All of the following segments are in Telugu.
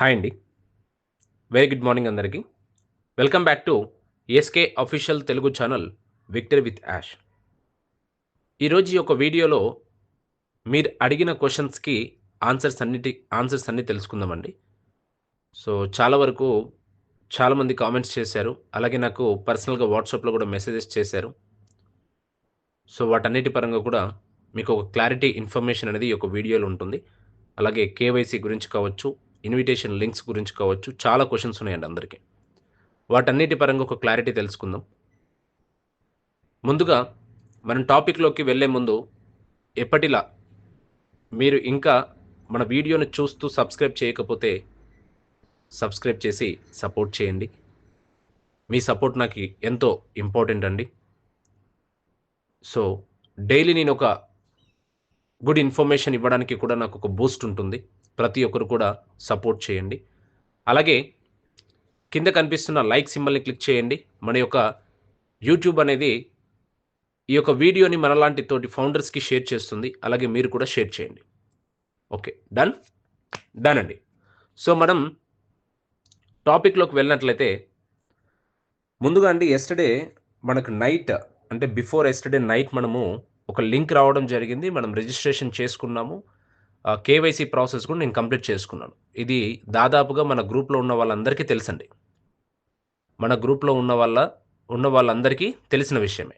హాయ్ అండి. వెరీ గుడ్ మార్నింగ్ అందరికీ. Welcome back to SK official Telugu channel victory with Yash ఈరోజు ఈ యొక్క వీడియోలో మీరు అడిగిన క్వశ్చన్స్కి ఆన్సర్స్ అన్నిటి ఆన్సర్స్ అన్నీ తెలుసుకుందామండి. సో చాలా వరకు చాలామంది కామెంట్స్ చేశారు. అలాగే నాకు పర్సనల్గా వాట్సాప్లో కూడా మెసేజెస్ చేశారు. సో వాటన్నిటి పరంగా కూడా మీకు ఒక క్లారిటీ ఇన్ఫర్మేషన్ అనేది ఈ యొక్క వీడియోలో ఉంటుంది. అలాగే కేవైసీ గురించి కావచ్చు ఇన్విటేషన్ లింక్స్ గురించి కావచ్చు చాలా క్వశ్చన్స్ ఉన్నాయండి అందరికీ. వాటన్నిటి పరంగా ఒక క్లారిటీ తెలుసుకుందాం. ముందుగా మనం టాపిక్లోకి వెళ్ళే ముందు ఎప్పటిలా మీరు ఇంకా మన వీడియోని చూస్తూ సబ్స్క్రైబ్ చేయకపోతే సబ్స్క్రైబ్ చేసి సపోర్ట్ చేయండి. మీ సపోర్ట్ నాకు ఎంతో ఇంపార్టెంట్ అండి. సో డైలీ నేను ఒక గుడ్ ఇన్ఫర్మేషన్ ఇవ్వడానికి కూడా నాకు ఒక బూస్ట్ ఉంటుంది. ప్రతి ఒక్కరు కూడా సపోర్ట్ చేయండి. అలాగే కింద కనిపిస్తున్న లైక్ సింబల్ని క్లిక్ చేయండి. మన యొక్క యూట్యూబ్ అనేది ఈ యొక్క వీడియోని మనలాంటి తోటి ఫౌండర్స్కి షేర్ చేస్తుంది. అలాగే మీరు కూడా షేర్ చేయండి. Okay done? డన్ అండి. సో మనం టాపిక్లోకి వెళ్ళినట్లయితే ముందుగా అండి ఎస్టర్డే మనకు నైట్ అంటే బిఫోర్ ఎస్టర్డే నైట్ మనము ఒక లింక్ రావడం జరిగింది. మనం రిజిస్ట్రేషన్ చేసుకున్నాము. కేవైసీ ప్రాసెస్ కూడా నేను కంప్లీట్ చేసుకున్నాను. ఇది దాదాపుగా మన గ్రూప్లో ఉన్న వాళ్ళందరికీ తెలుసండి. మన గ్రూప్లో ఉన్న వాళ్ళ ఉన్న వాళ్ళందరికీ తెలిసిన విషయమే.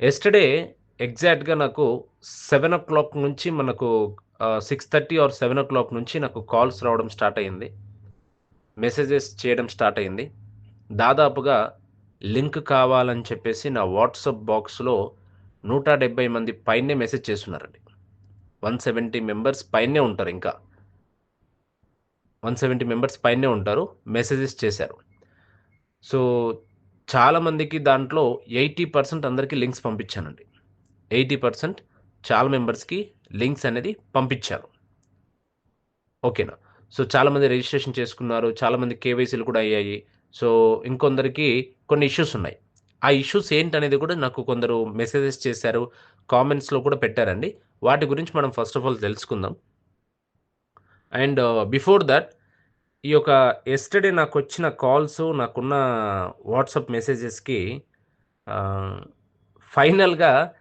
ఎస్టర్డే ఎగ్జాక్ట్గా నాకు సెవెన్ ఓ క్లాక్ నుంచి మనకు six thirty or seven o'clock నుంచి నాకు కాల్స్ రావడం స్టార్ట్ అయ్యింది మెసేజెస్ చేయడం స్టార్ట్ అయింది. దాదాపుగా లింక్ కావాలని చెప్పేసి నా వాట్సాప్ బాక్స్లో నూట డెబ్బై మంది పైనే మెసేజ్ చేస్తున్నారండి. వన్ సెవెంటీ మెంబర్స్ పైనే ఉంటారు ఇంకా. వన్ సెవెంటీ మెంబర్స్ పైనే ఉంటారు మెసేజెస్ చేశారు. సో చాలామందికి దాంట్లో ఎయిటీ పర్సెంట్ అందరికీ లింక్స్ పంపించానండి. ఎయిటీ పర్సెంట్ చాలా మెంబర్స్కి లింక్స్ అనేది పంపించారు. ఓకేనా? సో చాలామంది రిజిస్ట్రేషన్ చేసుకున్నారు చాలామంది కేవైసీలు కూడా అయ్యాయి. సో ఇంకొందరికి కొన్ని ఇష్యూస్ ఉన్నాయి. ఆ ఇష్యూస్ ఏంటనేది కూడా నాకు కొందరు మెసేజెస్ చేశారు కామెంట్స్లో కూడా పెట్టారండి. వాటి గురించి మనం ఫస్ట్ ఆఫ్ ఆల్ తెలుసుకుందాం. అండ్ బిఫోర్ దట్ ఈ యొక్క ఎస్టర్డే నాకు వచ్చిన కాల్స్ నాకున్న వాట్సాప్ మెసేజెస్కి ఫైనల్గా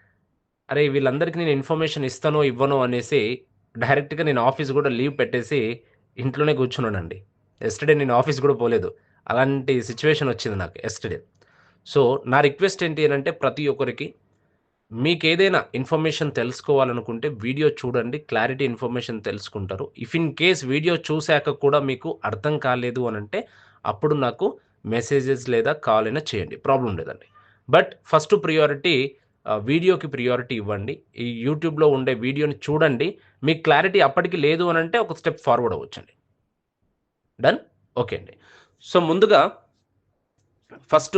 అరే వీళ్ళందరికీ నేను ఇన్ఫర్మేషన్ ఇస్తానో ఇవ్వనో అనేసి డైరెక్ట్గా నేను ఆఫీస్ కూడా లీవ్ పెట్టేసి ఇంట్లోనే కూర్చున్నానండి. ఎస్టర్డే నేను ఆఫీస్ కూడా పోలేదు. అలాంటి సిచ్యువేషన్ వచ్చింది నాకు ఎస్టర్డే సో నా రిక్వెస్ట్ ఏంటి అంటే ప్రతి ఒక్కరికి మీకు ఏదైనా ఇన్ఫర్మేషన్ తెలుసుకోవాలనుకుంటే వీడియో చూడండి క్లారిటీ ఇన్ఫర్మేషన్ తెలుసుకుంటారు. ఇఫ్ ఇన్ కేస్ వీడియో చూశాక కూడా మీకు అర్థం కాలేదు అని అంటే అప్పుడు నాకు మెసేజెస్ లేదా కాల్ అయినా చేయండి. ప్రాబ్లం లేదండి. బట్ ఫస్ట్ ప్రియారిటీ వీడియోకి ప్రియారిటీ ఇవ్వండి. ఈ యూట్యూబ్లో ఉండే వీడియోని చూడండి. మీకు క్లారిటీ అప్పటికి లేదు అని అంటే ఒక స్టెప్ ఫార్వర్డ్ అవ్వచ్చండి. డన్? ఓకే అండి. సో ముందుగా ఫస్ట్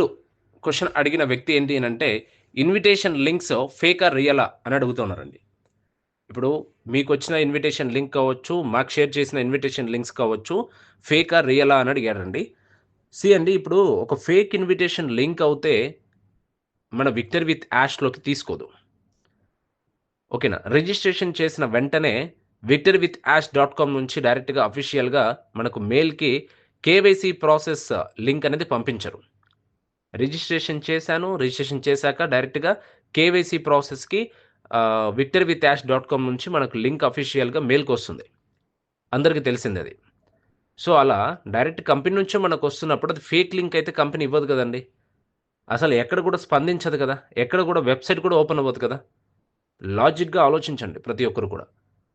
క్వశ్చన్ అడిగిన వ్యక్తి ఏంటి అని అంటే ఇన్విటేషన్ లింక్స్ ఫేకా రియలా అని అడుగుతున్నారండి. ఇప్పుడు మీకు వచ్చిన ఇన్విటేషన్ లింక్ కావచ్చు మాకు షేర్ చేసిన ఇన్విటేషన్ లింక్స్ కావచ్చు ఫేకా రియలా అని అడిగారండి. సి అండి ఇప్పుడు ఒక ఫేక్ ఇన్విటేషన్ లింక్ అవుతే మన విక్టర్ విత్ యాష్లోకి తీసుకోదు. ఓకేనా రిజిస్ట్రేషన్ చేసిన వెంటనే Victor with Ash dot com నుంచి డైరెక్ట్గా అఫీషియల్గా మనకు మెయిల్కి కేవైసీ ప్రాసెస్ లింక్ అనేది పంపించరు. రిజిస్ట్రేషన్ చేశాను. రిజిస్ట్రేషన్ చేశాక డైరెక్ట్గా KYC ప్రాసెస్కి Victor with Ash dot com నుంచి మనకు లింక్ అఫీషియల్గా మెయిల్కి వస్తుంది అందరికీ తెలిసింది అది. సో అలా డైరెక్ట్ కంపెనీ నుంచే మనకు వస్తున్నప్పుడు అది ఫేక్ లింక్ అయితే కంపెనీ ఇవ్వదు కదండి. అసలు ఎక్కడ కూడా స్పందించదు కదా. ఎక్కడ కూడా వెబ్సైట్ కూడా ఓపెన్ అవ్వదు కదా. లాజిక్గా ఆలోచించండి ప్రతి ఒక్కరు కూడా.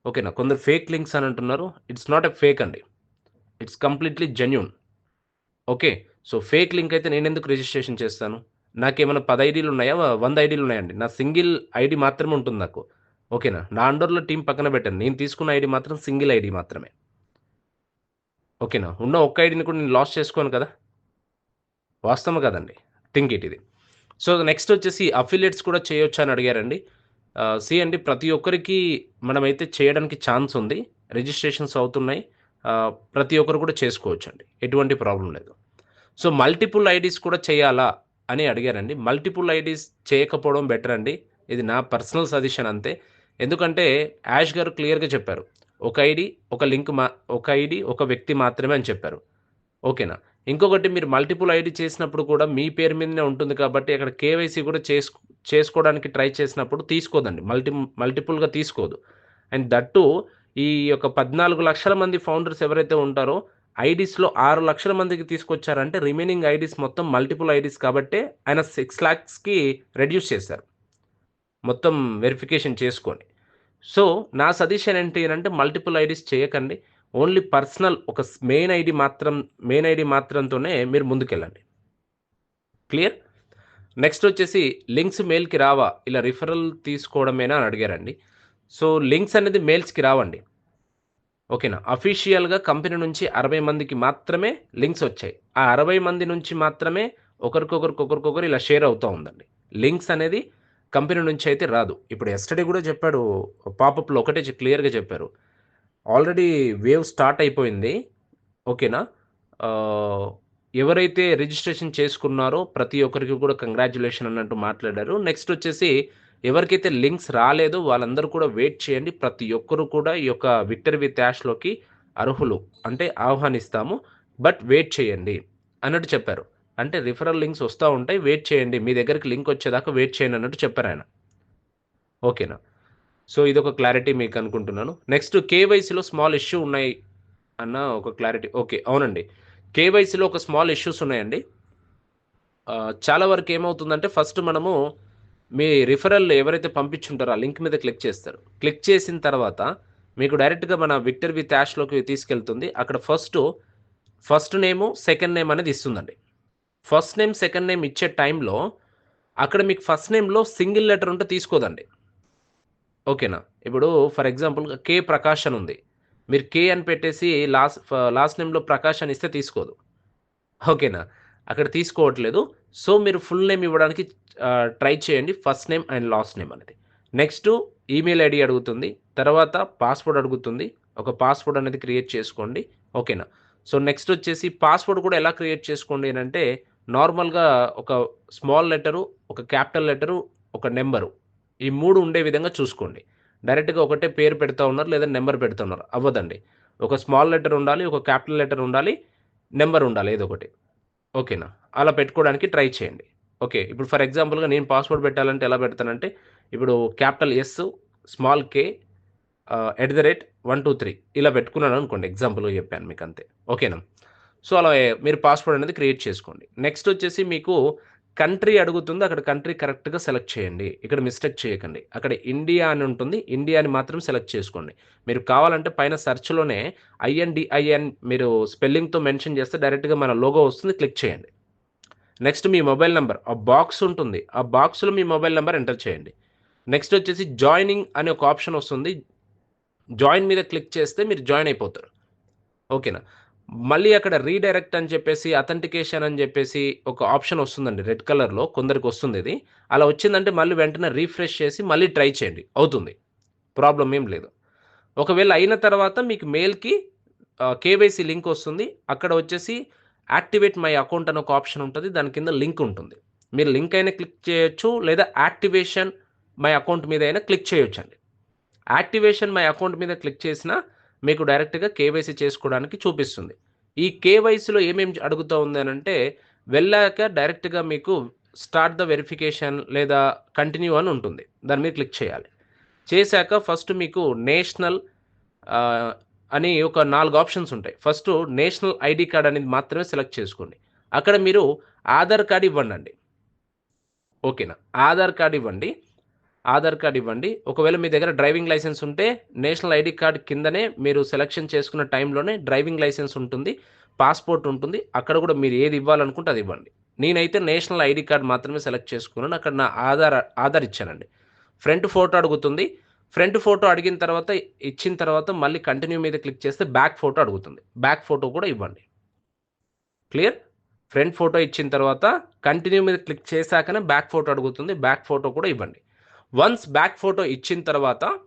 ఓకేనా? కొందరు ఫేక్ లింక్స్ అని అంటున్నారు. ఇట్స్ నాట్ ఎ ఫేక్ అండి. It's completely genuine. Okay? So fake link అయితే నేను ఎందుకు రిజిస్ట్రేషన్ చేస్తాను? నాకేమైనా పది ఐడీలు ఉన్నాయా? వంద ఐడీలు ఉన్నాయండి. నా సింగిల్ ఐడి మాత్రమే ఉంటుంది నాకు. ఓకేనా? నా అండర్లో టీం పక్కన పెట్టాను నేను తీసుకున్న ఐడి మాత్రం సింగిల్ ఐడి మాత్రమే. ఓకేనా? ఉన్న ఒక్క ఐడిని కూడా నేను లాస్ చేసుకోను కదా? వాస్తవం కదండి. థింక్ ఇట్ ఇది. సో నెక్స్ట్ వచ్చేసి అఫిలియేట్స్ కూడా చేయొచ్చు అని అడిగారండి. సి అండి ప్రతి ఒక్కరికి మనమైతే చేయడానికి ఛాన్స్ ఉంది. రిజిస్ట్రేషన్స్ అవుతున్నాయి. ప్రతి ఒక్కరు కూడా చేసుకోవచ్చు అండి ఎటువంటి ప్రాబ్లం లేదు. సో మల్టిపుల్ ఐడీస్ కూడా చేయాలా అని అడిగారండి. మల్టిపుల్ ఐడీస్ చేయకపోవడం బెటర్ అండి. ఇది నా పర్సనల్ సజెషన్ అంతే. ఎందుకంటే యాష్ గారు క్లియర్గా చెప్పారు. ఒక ఐడి ఒక లింక్ మా ఒక ఐడి ఒక వ్యక్తి మాత్రమే అని చెప్పారు. ఓకేనా? ఇంకొకటి మీరు మల్టిపుల్ ఐడి చేసినప్పుడు కూడా మీ పేరు మీదనే ఉంటుంది కాబట్టి అక్కడ కేవైసీ కూడా చేసు చేసుకోవడానికి ట్రై చేసినప్పుడు తీసుకోదండి. మల్టి మల్టిపుల్గా తీసుకోదు. అండ్ దట్టు ఈ యొక్క పద్నాలుగు లక్షల మంది ఫౌండర్స్ ఎవరైతే ఉంటారో ఐడీస్లో ఆరు లక్షల మందికి తీసుకొచ్చారంటే రిమైనింగ్ ఐడీస్ మొత్తం మల్టిపుల్ ఐడీస్ కాబట్టి ఆయన సిక్స్ ల్యాక్స్కి రెడ్యూస్ చేశారు. మొత్తం వెరిఫికేషన్ చేసుకొని. సో నా సజెషన్ ఏంటి అంటే మల్టిపుల్ ఐడీస్ చేయకండి. ఓన్లీ పర్సనల్ ఒక మెయిన్ ఐడి మాత్రం మెయిన్ ఐడి మాత్రంతోనే మీరు ముందుకెళ్ళండి. క్లియర్? నెక్స్ట్ వచ్చేసి లింక్స్ మెయిల్కి రావా? ఇలా రిఫరల్ తీసుకోవడమేనా అని అడిగారండి. సో లింక్స్ అనేది మెయిల్స్కి రావండి. ఓకేనా? అఫీషియల్గా కంపెనీ నుంచి అరవై మందికి మాత్రమే లింక్స్ వచ్చాయి. ఆ అరవై మంది నుంచి మాత్రమే ఒకరికొకరికొకరికొకరు ఇలా షేర్ అవుతూ ఉందండి. లింక్స్ అనేది కంపెనీ నుంచి అయితే రాదు. ఇప్పుడు ఎస్టడీ కూడా చెప్పాడు పాపప్లో ఒకటే క్లియర్గా చెప్పారు. ఆల్రెడీ వేవ్ స్టార్ట్ అయిపోయింది. ఓకేనా? ఎవరైతే రిజిస్ట్రేషన్ చేసుకున్నారో ప్రతి ఒక్కరికి కూడా కంగ్రాచులేషన్ అన్నట్టు మాట్లాడారు. నెక్స్ట్ వచ్చేసి ఎవరికైతే లింక్స్ రాలేదో వాళ్ళందరూ కూడా వెయిట్ చేయండి. ప్రతి ఒక్కరు కూడా ఈ యొక్క విక్టరీ విత్ యాష్లోకి అర్హులు అంటే ఆహ్వానిస్తాము. బట్ వెయిట్ చేయండి అన్నట్టు చెప్పారు. అంటే రిఫరల్ లింక్స్ వస్తూ ఉంటాయి. వెయిట్ చేయండి. మీ దగ్గరికి లింక్ వచ్చేదాకా వెయిట్ చేయండి అన్నట్టు చెప్పారు ఆయన. ఓకేనా? సో ఇది ఒక క్లారిటీ మీకు అనుకుంటున్నాను. నెక్స్ట్ కేవైసీలో స్మాల్ ఇష్యూ ఉన్నాయి అన్న ఒక క్లారిటీ. ఓకే అవునండి. కేవైసీలో ఒక స్మాల్ ఇష్యూస్ ఉన్నాయండి. చాలా వరకు ఏమవుతుందంటే ఫస్ట్ మనము మీ రిఫరల్ ఎవరైతే పంపించుంటారో ఆ లింక్ మీద క్లిక్ చేస్తారు. క్లిక్ చేసిన తర్వాత మీకు డైరెక్ట్గా మన విక్టర్ విత్ యాష్లోకి తీసుకెళ్తుంది. అక్కడ first first name second name అనేది ఇస్తుందండి. ఫస్ట్ నేమ్ సెకండ్ నేమ్ ఇచ్చే టైంలో అక్కడ మీకు ఫస్ట్ నేమ్లో సింగిల్ లెటర్ ఉంటే తీసుకోదండి. ఓకేనా? ఇప్పుడు ఫర్ ఎగ్జాంపుల్ కే ప్రకాష్ అని ఉంది. మీరు కే అని పెట్టేసి లాస్ట్ లాస్ట్ నేమ్లో ప్రకాష్ అని ఇస్తే తీసుకోదు. ఓకేనా? అక్కడ తీసుకోవట్లేదు. సో మీరు ఫుల్ నేమ్ ఇవ్వడానికి ట్రై చేయండి. First name and last name అనేది. నెక్స్ట్ ఈమెయిల్ ఐడి అడుగుతుంది. తర్వాత పాస్వర్డ్ అడుగుతుంది. ఒక పాస్వర్డ్ అనేది క్రియేట్ చేసుకోండి. ఓకేనా? సో నెక్స్ట్ వచ్చేసి పాస్వర్డ్ కూడా ఎలా క్రియేట్ చేసుకోండి అంటే నార్మల్గా ఒక స్మాల్ లెటరు ఒక క్యాపిటల్ లెటరు ఒక నెంబరు. ఈ మూడు ఉండే విధంగా చూసుకోండి. డైరెక్ట్గా ఒకటే పేరు పెడతా ఉన్నారు లేదా నెంబర్ పెడతా ఉన్నారు అవ్వదండి. ఒక స్మాల్ లెటర్ ఉండాలి ఒక క్యాపిటల్ లెటర్ ఉండాలి నెంబర్ ఉండాలి ఏదో ఒకటి. ఓకేనా? అలా పెట్టుకోవడానికి ట్రై చేయండి. ఓకే ఇప్పుడు ఫర్ ఎగ్జాంపుల్గా నేను పాస్వర్డ్ పెట్టాలంటే ఎలా పెడతానంటే ఇప్పుడు capital S small K at the rate one two three ఇలా పెట్టుకున్నాను అనుకోండి ఎగ్జాంపుల్గా చెప్పాను మీకు అంతే ఓకేనా? సో అలా మీరు పాస్వర్డ్ అనేది క్రియేట్ చేసుకోండి. నెక్స్ట్ వచ్చేసి మీకు కంట్రీ అడుగుతుంది అక్కడ కంట్రీ కరెక్ట్గా సెలెక్ట్ చేయండి. ఇక్కడ మిస్టేక్ చేయకండి. అక్కడ ఇండియా అని ఉంటుంది ఇండియాని మాత్రం సెలెక్ట్ చేసుకోండి. మీరు కావాలంటే పైన సెర్చ్లోనే ఐఎన్డిఐఎన్ మీరు స్పెల్లింగ్తో మెన్షన్ చేస్తే డైరెక్ట్గా మన లోగో వస్తుంది క్లిక్ చేయండి. నెక్స్ట్ మీ మొబైల్ నెంబర్ ఆ బాక్స్ ఉంటుంది. ఆ బాక్స్లో మీ మొబైల్ నెంబర్ ఎంటర్ చేయండి. నెక్స్ట్ వచ్చేసి జాయినింగ్ అనే ఒక ఆప్షన్ వస్తుంది. జాయిన్ మీద క్లిక్ చేస్తే మీరు జాయిన్ అయిపోతారు. ఓకేనా? మళ్ళీ అక్కడ రీడైరెక్ట్ అని చెప్పేసి అథెంటికేషన్ అని చెప్పేసి ఒక ఆప్షన్ వస్తుందండి. రెడ్ కలర్లో కొందరికి వస్తుంది ఇది. అలా వచ్చిందంటే మళ్ళీ వెంటనే రీఫ్రెష్ చేసి మళ్ళీ ట్రై చేయండి. అవుతుంది. ప్రాబ్లం ఏం లేదు. ఒకవేళ అయిన తర్వాత మీకు మెయిల్కి కేవైసీ లింక్ వస్తుంది. అక్కడ వచ్చేసి యాక్టివేట్ మై అకౌంట్ అని ఒక ఆప్షన్ ఉంటుంది. దాని కింద లింక్ ఉంటుంది. మీరు లింక్ అయినా క్లిక్ చేయొచ్చు లేదా యాక్టివేషన్ మై అకౌంట్ మీద అయినా క్లిక్ చేయొచ్చు అండి యాక్టివేషన్ మై అకౌంట్ మీద క్లిక్ చేసినా మీకు డైరెక్ట్గా కేవైసీ చేసుకోవడానికి చూపిస్తుంది. ఈ కేవైసీలో ఏమేమి అడుగుతూ ఉంది అని అంటే వెళ్ళాక డైరెక్ట్గా మీకు స్టార్ట్ ద వెరిఫికేషన్ లేదా కంటిన్యూ అని ఉంటుంది. దాని మీద క్లిక్ చేయాలి. చేశాక ఫస్ట్ మీకు నేషనల్ అని ఒక నాలుగు ఆప్షన్స్ ఉంటాయి. ఫస్ట్ నేషనల్ ఐడి కార్డ్ అనేది మాత్రమే సెలెక్ట్ చేసుకోండి. అక్కడ మీరు ఆధార్ కార్డ్ ఇవ్వండి అండి ఓకేనా? ఆధార్ కార్డ్ ఇవ్వండి. ఆధార్ కార్డ్ ఇవ్వండి. ఒకవేళ మీ దగ్గర డ్రైవింగ్ లైసెన్స్ ఉంటే నేషనల్ ఐడి కార్డ్ కిందనే మీరు సెలెక్షన్ చేసుకున్న టైంలోనే డ్రైవింగ్ లైసెన్స్ ఉంటుంది పాస్పోర్ట్ ఉంటుంది. అక్కడ కూడా మీరు ఏది ఇవ్వాలనుకుంటే అది ఇవ్వండి. నేనైతే నేషనల్ ఐడి కార్డ్ మాత్రమే సెలెక్ట్ చేసుకున్నాను. అక్కడ నా ఆధార్ ఆధార్ ఇచ్చానండి. ఫ్రంట్ ఫోటో అడుగుతుంది. ఫ్రంట్ ఫోటో అడిగిన తర్వాత ఇచ్చిన తర్వాత మళ్ళీ కంటిన్యూ మీద క్లిక్ చేస్తే బ్యాక్ ఫోటో అడుగుతుంది. బ్యాక్ ఫోటో కూడా ఇవ్వండి. క్లియర్? ఫ్రంట్ ఫోటో ఇచ్చిన తర్వాత కంటిన్యూ మీద క్లిక్ చేశాకనే బ్యాక్ ఫోటో అడుగుతుంది. బ్యాక్ ఫోటో కూడా ఇవ్వండి. వన్స్ బ్యాక్ ఫోటో ఇచ్చిన తర్వాత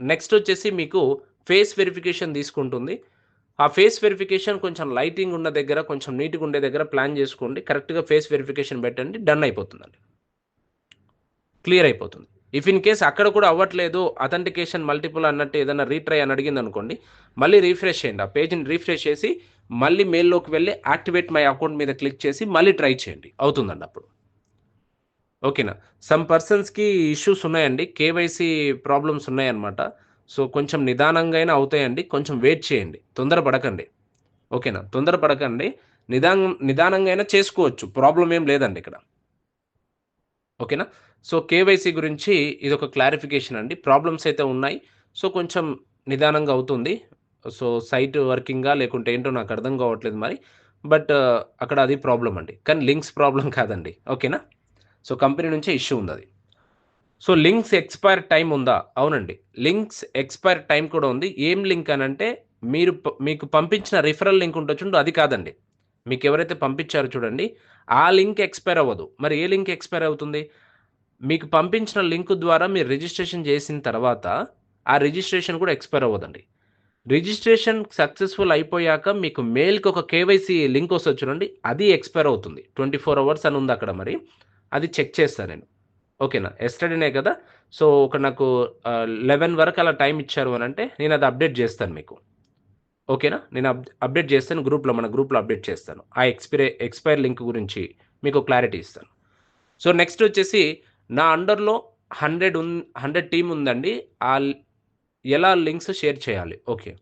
నెక్స్ట్ వచ్చేసి మీకు ఫేస్ వెరిఫికేషన్ తీసుకుంటుంది. ఆ ఫేస్ వెరిఫికేషన్ కొంచెం లైటింగ్ ఉన్న దగ్గర కొంచెం నీట్గా ఉండే దగ్గర ప్లాన్ చేసుకోండి. కరెక్ట్గా ఫేస్ వెరిఫికేషన్ పెట్టండి. డన్ అయిపోతుందండి. క్లియర్ అయిపోతుంది. ఇఫ్ ఇన్ కేస్ అక్కడ కూడా అవ్వట్లేదు అథెంటికేషన్ మల్టిపుల్ అన్నట్టు ఏదైనా రీట్రై అని అడిగింది అనుకోండి మళ్ళీ రీఫ్రెష్ చేయండి. ఆ పేజ్ని రీఫ్రెష్ చేసి మళ్ళీ మెయిల్లోకి వెళ్ళి యాక్టివేట్ మై అకౌంట్ మీద క్లిక్ చేసి మళ్ళీ ట్రై చేయండి. అవుతుందండి అప్పుడు. ఓకేనా. సమ్ పర్సన్స్కి ఇష్యూస్ ఉన్నాయండి. కేవైసీ ప్రాబ్లమ్స్ ఉన్నాయన్నమాట. సో కొంచెం నిదానంగా అయినా అవుతాయండి. కొంచెం వెయిట్ చేయండి. తొందరపడకండి. ఓకేనా. తొందరపడకండి. నిదానం నిదానంగా అయినా చేసుకోవచ్చు. ప్రాబ్లం ఏం లేదండి ఇక్కడ. ఓకేనా. సో కేవైసీ గురించి ఇది ఒక క్లారిఫికేషన్ అండి. ప్రాబ్లమ్స్ అయితే ఉన్నాయి. సో కొంచెం నిదానంగా అవుతుంది. సో సైట్ వర్కింగా లేకుంటే ఏంటో నాకు అర్థం కావట్లేదు మరి. బట్ అక్కడ అది ప్రాబ్లం అండి. కానీ లింక్స్ ప్రాబ్లం కాదండి. ఓకేనా. సో కంపెనీ నుంచే ఇష్యూ ఉంది అది సో లింక్స్ ఎక్స్పైర్ టైం ఉందా? అవునండి. లింక్స్ ఎక్స్పైర్ టైం కూడా ఉంది. ఏం లింక్ అని అంటే మీరు మీకు పంపించిన రిఫరల్ లింక్ ఉంటుంది అది కాదండి. మీకు ఎవరైతే పంపించారో చూడండి ఆ లింక్ ఎక్స్పైర్ అవ్వదు. మరి ఏ లింక్ ఎక్స్పైర్ అవుతుంది? మీకు పంపించిన లింక్ ద్వారా మీరు రిజిస్ట్రేషన్ చేసిన తర్వాత ఆ రిజిస్ట్రేషన్ కూడా ఎక్స్పైర్ అవ్వదండి. రిజిస్ట్రేషన్ సక్సెస్ఫుల్ అయిపోయాక మీకు మెయిల్కి ఒక కేవైసీ లింక్ వస్తుంది చూడండి అది ఎక్స్పైర్ అవుతుంది. ట్వంటీ ఫోర్ అవర్స్ అని ఉంది అక్కడ మరి. అది చెక్ చేస్తాను నేను. ఓకేనా? ఎస్టర్డేనే కదా? సో ఒక నాకు లెవెన్ వరకు అలా టైం ఇచ్చారు అని అంటే నేను అది అప్డేట్ చేస్తాను మీకు. ఓకేనా? నేను అప్ అప్డేట్ చేస్తాను గ్రూప్లో మన గ్రూప్లో అప్డేట్ చేస్తాను. ఆ ఎక్స్పైర్ ఎక్స్పైర్ లింక్ గురించి మీకు క్లారిటీ ఇస్తాను. సో నెక్స్ట్ వచ్చేసి నా అండర్లో హండ్రెడ్ ఉన్ హండ్రెడ్ టీం ఉందండి. ఆ ఎలా లింక్స్ షేర్ చేయాలి? ఓకే.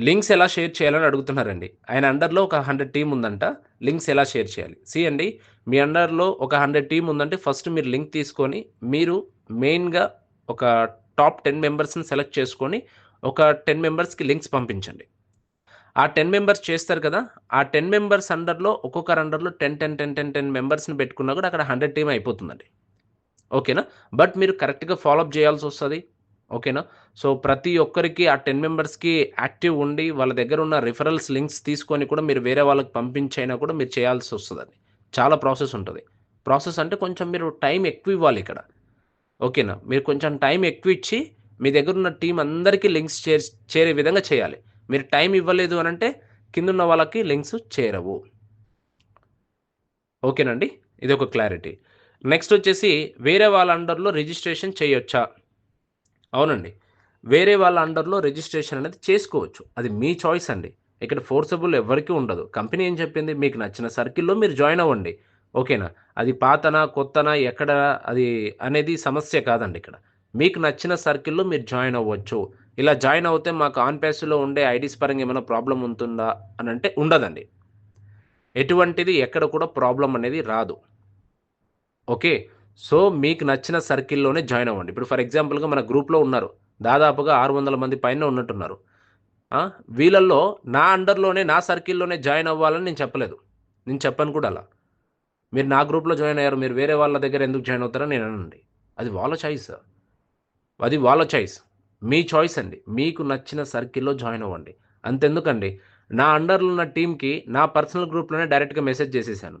లింక్స్ ఎలా షేర్ చేయాలని అడుగుతున్నారండి. ఆయన అండర్లో ఒక హండ్రెడ్ టీం ఉందంట లింక్స్ ఎలా షేర్ చేయాలి? సి అండి మీ అండర్లో ఒక హండ్రెడ్ టీం ఉందంటే ఫస్ట్ మీరు లింక్ తీసుకొని మీరు మెయిన్గా ఒక టాప్ టెన్ మెంబర్స్ని సెలెక్ట్ చేసుకొని ఒక టెన్ మెంబర్స్కి లింక్స్ పంపించండి. ఆ టెన్ మెంబర్స్ చేస్తారు కదా ఆ టెన్ మెంబర్స్ అండర్లో ఒక్కొక్కరు అండర్లో ten ten ten ten ten మెంబర్స్ని పెట్టుకున్నా కూడా అక్కడ హండ్రెడ్ టీం అయిపోతుందండి. ఓకేనా? బట్ మీరు కరెక్ట్గా ఫాలోఅప్ చేయాల్సి వస్తుంది. ఓకేనా? సో ప్రతి ఒక్కరికి ఆ టెన్ మెంబర్స్కి యాక్టివ్ ఉండి వాళ్ళ దగ్గర ఉన్న రిఫరల్స్ లింక్స్ తీసుకొని కూడా మీరు వేరే వాళ్ళకి పంపించైనా కూడా మీరు చేయాల్సి వస్తుందండి. చాలా ప్రాసెస్ ఉంటుంది. ప్రాసెస్ అంటే కొంచెం మీరు టైం ఎక్కువ ఇవ్వాలి ఇక్కడ. ఓకేనా? మీరు కొంచెం టైం ఎక్కువ ఇచ్చి మీ దగ్గర ఉన్న టీం అందరికీ లింక్స్ చే చేరే విధంగా చేయాలి. మీరు టైం ఇవ్వలేదు అని అంటే కింద ఉన్న వాళ్ళకి లింక్స్ చేరవు. ఓకేనండి? ఇది ఒక క్లారిటీ. నెక్స్ట్ వచ్చేసి వేరే వాళ్ళ అండర్లో రిజిస్ట్రేషన్ చేయొచ్చా? అవునండి. వేరే వాళ్ళ అండర్లో రిజిస్ట్రేషన్ అనేది చేసుకోవచ్చు. అది మీ చాయిస్ అండి. ఇక్కడ ఫోర్సబుల్ ఎవరికి ఉండదు. కంపెనీ ఏం చెప్పింది? మీకు నచ్చిన సర్కిల్లో మీరు జాయిన్ అవ్వండి. ఓకేనా? అది పాతనా కొత్తనా ఎక్కడ అది అనేది సమస్య కాదండి ఇక్కడ. మీకు నచ్చిన సర్కిల్లో మీరు జాయిన్ అవ్వచ్చు. ఇలా జాయిన్ అవుతే మాకు ఆన్ ప్యాస్లో ఉండే ఐడీస్ పరంగా ఏమైనా ప్రాబ్లం ఉంటుందా? అని అంటే ఉండదండి. ఎటువంటిది ఎక్కడ కూడా ప్రాబ్లం అనేది రాదు. ఓకే? సో మీకు నచ్చిన సర్కిల్లోనే జాయిన్ అవ్వండి. ఇప్పుడు ఫర్ ఎగ్జాంపుల్గా మన గ్రూప్లో ఉన్నారు. దాదాపుగా ఆరు వందల మంది పైన ఉన్నట్టున్నారు. వీళ్ళల్లో నా అండర్లోనే నా సర్కిల్లోనే జాయిన్ అవ్వాలని నేను చెప్పలేదు. నేను చెప్పను కూడా అలా. మీరు నా గ్రూప్లో జాయిన్ అయ్యారు. మీరు వేరే వాళ్ళ దగ్గర ఎందుకు జాయిన్ అవుతారో నేను అనండి. అది వాళ్ళ చాయిస్. అది వాళ్ళ చాయిస్. మీ చాయిస్ అండి. మీకు నచ్చిన సర్కిల్లో జాయిన్ అవ్వండి. అంతెందుకండి? నా అండర్లో ఉన్న టీంకి నా పర్సనల్ గ్రూప్లోనే డైరెక్ట్గా మెసేజ్ చేసేసాను.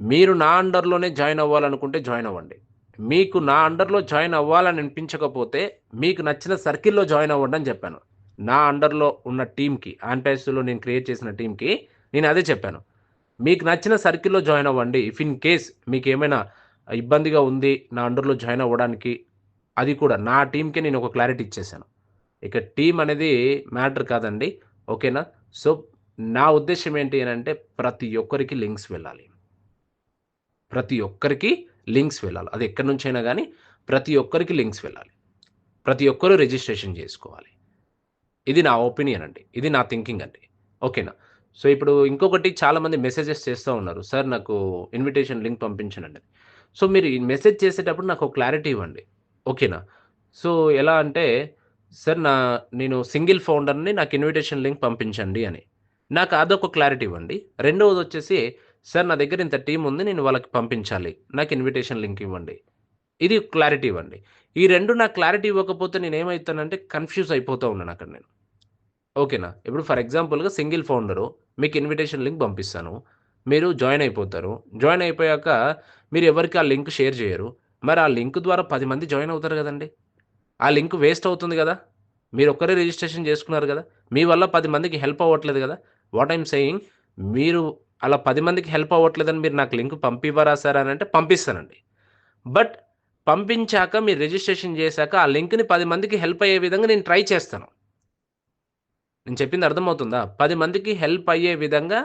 మీరు నా అండర్లోనే జాయిన్ అవ్వాలనుకుంటే జాయిన్ అవ్వండి. మీకు నా అండర్లో జాయిన్ అవ్వాలని అనిపించకపోతే మీకు నచ్చిన సర్కిల్లో జాయిన్ అవ్వండి అని చెప్పాను. నా అండర్లో ఉన్న టీంకి ఆన్పేస్లో నేను క్రియేట్ చేసిన టీంకి నేను అదే చెప్పాను. మీకు నచ్చిన సర్కిల్లో జాయిన్ అవ్వండి. ఇఫ్ ఇన్ కేస్ మీకు ఏమైనా ఇబ్బందిగా ఉంది నా అండర్లో జాయిన్ అవ్వడానికి అది కూడా నా టీంకి నేను ఒక క్లారిటీ ఇచ్చేసాను. ఇక టీం అనేది మ్యాటర్ కాదండి. ఓకేనా? సో నా ఉద్దేశం ఏంటి అని అంటే ప్రతి ఒక్కరికి లింక్స్ వెళ్ళాలి. ప్రతి ఒక్కరికి లింక్స్ వెళ్ళాలి. అది ఎక్కడి నుంచైనా కానీ ప్రతి ఒక్కరికి లింక్స్ వెళ్ళాలి. ప్రతి ఒక్కరూ రిజిస్ట్రేషన్ చేసుకోవాలి. ఇది నా ఒపీనియన్ అండి. ఇది నా థింకింగ్ అండి. ఓకేనా? సో ఇప్పుడు ఇంకొకటి చాలామంది మెసేజెస్ చేస్తూ ఉన్నారు. సార్ నాకు ఇన్విటేషన్ లింక్ పంపించండి సో మీరు ఈ మెసేజ్ చేసేటప్పుడు నాకు క్లారిటీ ఇవ్వండి. ఓకేనా? సో ఎలా అంటే సార్ నా నేను సింగిల్ ఫౌండర్ని నాకు ఇన్విటేషన్ లింక్ పంపించండి అని. నాకు అదొక క్లారిటీ ఇవ్వండి. రెండవది వచ్చేసి సార్ నా దగ్గర ఇంత టీం ఉంది నేను వాళ్ళకి పంపించాలి. నాకు ఇన్విటేషన్ లింక్ ఇవ్వండి. ఇది క్లారిటీ ఇవ్వండి. ఈ రెండు నాకు క్లారిటీ ఇవ్వకపోతే నేను ఏమవుతానంటే కన్ఫ్యూజ్ అయిపోతూ ఉన్నాను అక్కడ నేను. ఓకేనా? ఇప్పుడు ఫర్ ఎగ్జాంపుల్గా సింగిల్ ఫౌండరు మీకు ఇన్విటేషన్ లింక్ పంపిస్తాను. మీరు జాయిన్ అయిపోతారు. జాయిన్ అయిపోయాక మీరు ఎవరికి ఆ లింక్ షేర్ చేయరు. మరి ఆ లింక్ ద్వారా పది మంది జాయిన్ అవుతారు కదండి. ఆ లింక్ వేస్ట్ అవుతుంది కదా. మీరు ఒక్కరే రిజిస్ట్రేషన్ చేసుకున్నారు కదా. మీ వల్ల పది మందికి హెల్ప్ అవ్వట్లేదు కదా. వాట్ ఐమ్ సెయింగ్ మీరు అలా పది మందికి హెల్ప్ అవ్వట్లేదని మీరు నాకు లింక్ పంపివ్వరా సార్ అని అంటే పంపిస్తానండి. బట్ పంపించాక మీరు రిజిస్ట్రేషన్ చేశాక ఆ లింక్ని పది మందికి హెల్ప్ అయ్యే విధంగా నేను ట్రై చేస్తాను. నేను చెప్పింది అర్థమవుతుందా? పది మందికి హెల్ప్ అయ్యే విధంగా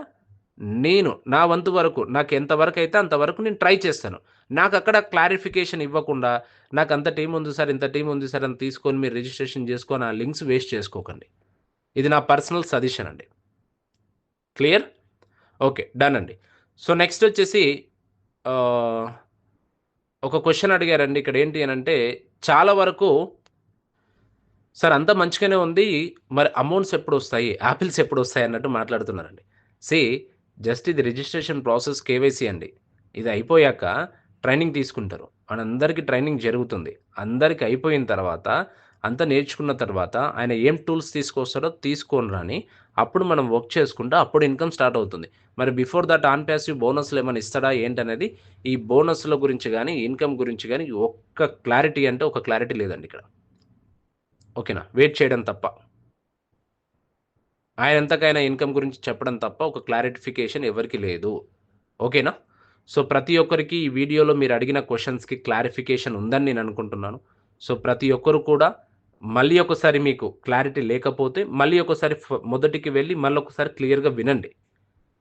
నేను నా వంతు వరకు నాకు ఎంతవరకు అయితే అంతవరకు నేను ట్రై చేస్తాను. నాకు అక్కడ క్లారిఫికేషన్ ఇవ్వకుండా నాకు అంత టీం ఉంది సార్ ఇంత టీం ఉంది సార్ అని తీసుకొని మీరు రిజిస్ట్రేషన్ చేసుకొని ఆ లింక్స్ వేస్ట్ చేసుకోకండి. ఇది నా పర్సనల్ సజెషన్ అండి. క్లియర్ ఓకే డన్ అండి. సో నెక్స్ట్ వచ్చేసి ఒక క్వశ్చన్ అడిగారండి ఇక్కడ ఏంటి అని అంటే చాలా వరకు సార్ అంతా మంచిగానే ఉంది మరి అమౌంట్స్ ఎప్పుడు వస్తాయి యాపిల్స్ ఎప్పుడు వస్తాయి అన్నట్టు మాట్లాడుతున్నారండి. సి జస్ట్ ఇది రిజిస్ట్రేషన్ ప్రాసెస్ కేవైసీ అండి. ఇది అయిపోయాక ట్రైనింగ్ తీసుకుంటారు. అందరికీ ట్రైనింగ్ జరుగుతుంది. అందరికి అయిపోయిన తర్వాత అంతా నేర్చుకున్న తర్వాత ఆయన ఏం టూల్స్ తీసుకొస్తాడో తీసుకొని రాని అప్పుడు మనం వర్క్ చేసుకుంటే అప్పుడు ఇన్కమ్ స్టార్ట్ అవుతుంది. మరి బిఫోర్ దట్ ఆన్ ప్యాసివ్ బోనస్లు ఏమైనా ఇస్తాడా ఏంటనేది ఈ బోనస్ల గురించి కానీ ఇన్కమ్ గురించి కానీ ఒక్క క్లారిటీ అంటే ఒక క్లారిటీ లేదండి ఇక్కడ. ఓకేనా? వెయిట్ చేయడం తప్ప. ఆయన ఎంతకైనా ఇన్కమ్ గురించి చెప్పడం తప్ప ఒక క్లారిఫికేషన్ ఎవరికి లేదు. ఓకేనా? సో ప్రతి ఒక్కరికి ఈ వీడియోలో మీరు అడిగిన క్వశ్చన్స్కి క్లారిఫికేషన్ ఉందని నేను అనుకుంటున్నాను. సో ప్రతి ఒక్కరు కూడా మళ్ళీ ఒకసారి మీకు క్లారిటీ లేకపోతే మళ్ళీ ఒకసారి మొదటికి వెళ్ళి మళ్ళీ ఒకసారి క్లియర్గా వినండి.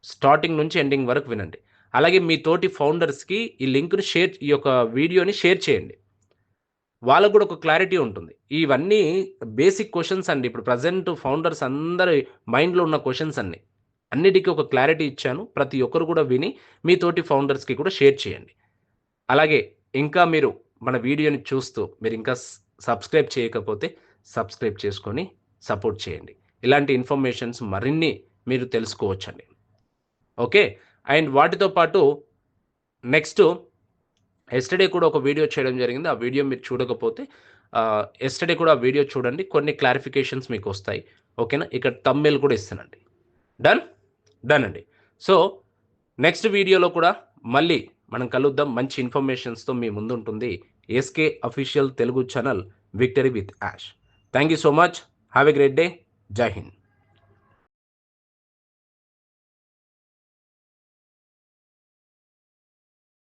స్టార్టింగ్ నుంచి ఎండింగ్ వరకు వినండి. అలాగే మీ తోటి ఫౌండర్స్కి ఈ లింక్ని షేర్ ఈ యొక్క వీడియోని షేర్ చేయండి. వాళ్ళకు కూడా ఒక క్లారిటీ ఉంటుంది. ఇవన్నీ బేసిక్ క్వశ్చన్స్ అండి. ఇప్పుడు ప్రజెంట్ ఫౌండర్స్ అందరి మైండ్లో ఉన్న క్వశ్చన్స్ అన్ని. అన్నిటికీ ఒక క్లారిటీ ఇచ్చాను. ప్రతి ఒక్కరు కూడా విని మీ తోటి ఫౌండర్స్కి కూడా షేర్ చేయండి. అలాగే ఇంకా మీరు మన వీడియోని చూస్తూ మీరు ఇంకా సబ్స్క్రైబ్ చేయకపోతే సబ్స్క్రైబ్ చేసుకొని సపోర్ట్ చేయండి. ఇలాంటి ఇన్ఫర్మేషన్స్ మరిన్ని మీరు తెలుసుకోవచ్చండి. ఓకే? అండ్ వాటితో పాటు నెక్స్ట్ ఎస్టర్డే కూడా ఒక వీడియో చేయడం జరిగింది. ఆ వీడియో మీరు చూడకపోతే ఎస్టర్డే కూడా ఆ వీడియో చూడండి. కొన్ని క్లారిఫికేషన్స్ మీకు వస్తాయి. ఓకేనా? ఇక్కడ తమ్మిల్ కూడా ఇస్తానండి. డన్ డన్ అండి. సో నెక్స్ట్ వీడియోలో కూడా మళ్ళీ మనం కలుద్దాం. మంచి ఇన్ఫర్మేషన్స్తో మీ ముందు ఉంటుంది SK official Telugu channel Victory with Ash. Thank you so much. Have a great day. జై హింద్.